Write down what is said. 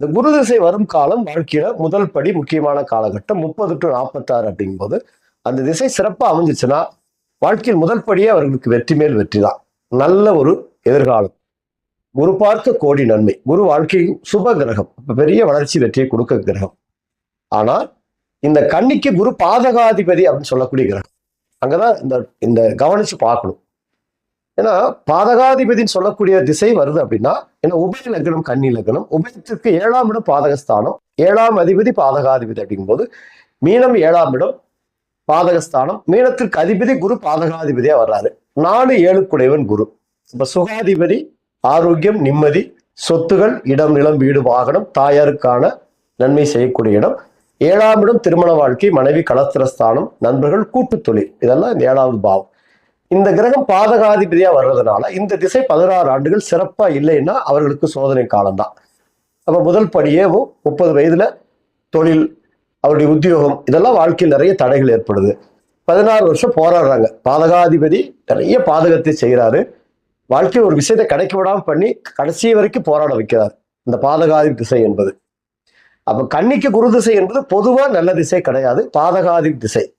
இந்த குரு திசை வரும் காலம் வாழ்க்கையில முதல் படி முக்கியமான காலகட்டம் முப்பது டு நாற்பத்தாறு அப்படிங்கும்போது அந்த திசை சிறப்பாக அமைஞ்சிச்சுன்னா வாழ்க்கையில் முதல் படியே அவர்களுக்கு வெற்றி மேல் வெற்றி தான். நல்ல ஒரு எதிர்காலம். குரு பார்க்க கோடி நன்மை. குரு வாழ்க்கை சுப கிரகம். பெரிய வளர்ச்சி வெற்றியை கொடுக்க கிரகம். ஆனால் இந்த கன்னிக்கு குரு பாதகாதிபதி அப்படின்னு சொல்லக்கூடிய கிரகம். அங்கதான் இந்த இந்த கவனிச்சு பார்க்கணும். ஏன்னா பாதகாதிபதின்னு சொல்லக்கூடிய திசை வருது அப்படின்னா ஏன்னா உபய லக்னம் கன்னி லக்னம் உபயத்திற்கு ஏழாம் இடம் பாதகஸ்தானம் ஏழாம் அதிபதி பாதகாதிபதி அப்படிங்கும்போது மீனம் ஏழாம் இடம் பாதகஸ்தானம் மீனத்திற்கு அதிபதி குரு பாதகாதிபதியா வர்றாரு. நாலு ஏழுக்குடையவன் குரு. இப்ப சுகாதிபதி ஆரோக்கியம் நிம்மதி சொத்துகள் இடம் நிலம் வீடு வாகனம் தாயாருக்கான நன்மை செய்யக்கூடிய இடம். ஏழாம் இடம் திருமண வாழ்க்கை மனைவி கலத்திரஸ்தானம் நண்பர்கள் கூட்டுத் தொழில். இதெல்லாம் இந்த ஏழாவது பாவம். இந்த கிரகம் பாதகாதிபதியா வர்றதுனால இந்த திசை பதினாறு ஆண்டுகள் சிறப்பா இல்லைன்னா அவர்களுக்கு சோதனை காலம்தான். அப்ப முதல் படியேவும் முப்பது வயதுல தொழில் அவருடைய உத்தியோகம் இதெல்லாம் வாழ்க்கையில் நிறைய தடைகள் ஏற்படுது. பதினாறு வருஷம் போராடுறாங்க. பாதகாதிபதி நிறைய பாதகத்தை செய்கிறாரு வாழ்க்கையில் ஒரு விஷயத்தை கிடைக்க விடாம பண்ணி கடைசி வரைக்கும் போராட வைக்கிறார். இந்த பாதகாதி திசை என்பது. அப்ப கன்னிக்கு குரு திசை என்பது பொதுவா நல்ல திசை கிடையாது. பாதகாதி திசை.